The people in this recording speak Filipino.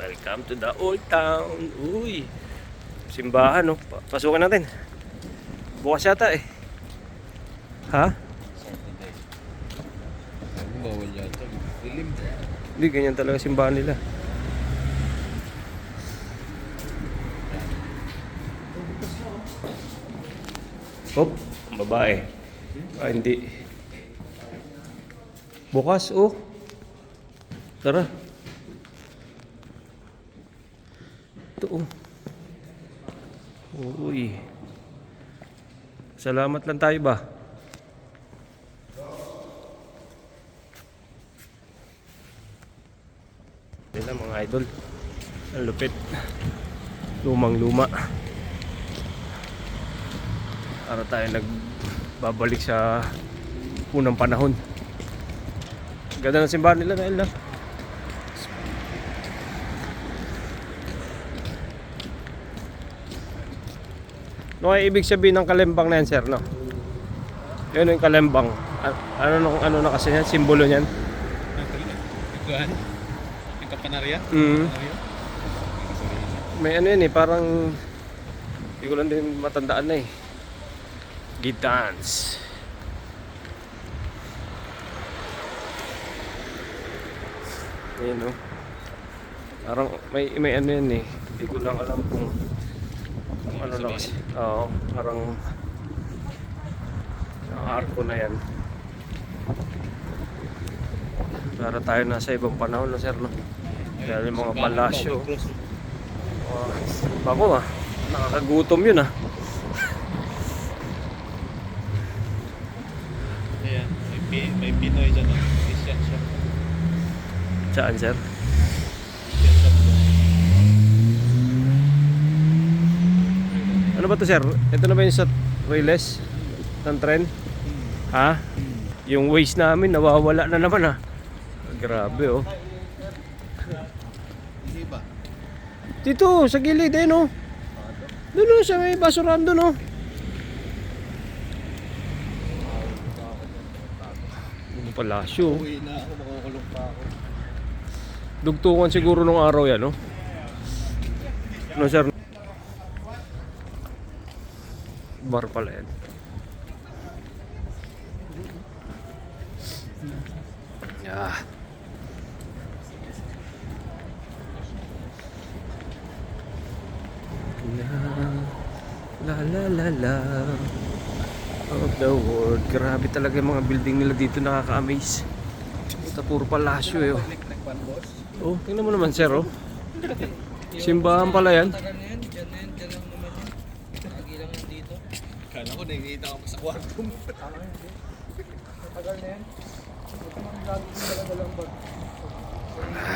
Welcome to the old town. Uy, simbahan no. Pa- Pasukan natin. Bukas yata eh. Ha? Bawal yata. Dilim. Hindi, ganyan talaga simbahan nila. Hop, ang babae. Ah, hindi. Bukas, oh. Tara. Ito, oh. Uy. Salamat lang tayo ba? nila mga idol ang lupit lumang luma para tayo nagbabalik sa unang panahon ganda ng simbahan nila dahil na ano ay ibig sabihin ng kalembang na yan sir no yun yung kalembang ano, nung- ano na kasi yan simbolo niyan Ikuan? Yung kapanarya? mm. May ano yun eh, parang hindi ko lang din matandaan na eh. Gitans. Ayun no. Parang may may ano yun eh. Hindi ko lang alam kung ano kasi. Oo, parang ang arko na yan. Para tayo nasa ibang panahon na sir no. Dahil yung mga palasyo. Oh, bako ah. Nakakagutom yun ah. Ayan. May, may Pinoy dyan. ah. Christian shop. Saan sir? Christian shop. Ano ba to sir? Ito na ba yung sa Riles ng tren? Ha? Yung waste namin nawawala na naman ah. Grabe oh. Dito sa gilid eh no. Doon oh, sa may basurahan doon oh. Yung palasyo. oh. Uwi na ako. Makukulong pa ako. Dugtungan siguro nung araw yan, no? Ano, sir? Bar pala yan. Yeah. La la la la of the world. Grabe talaga yung mga building nila dito nakaka-amaze. Ito puro palasyo eh. oh. Oh, tingnan mo naman sir, oh. Simbahan pala yan. Tagal na yan, dyan na yan, dyan lang naman yan. Lagi lang yan dito. Kala ko nakikita ko pa sa kwarto mo. Tagal na yan. Ito mga lagi yung dala-dalang bag.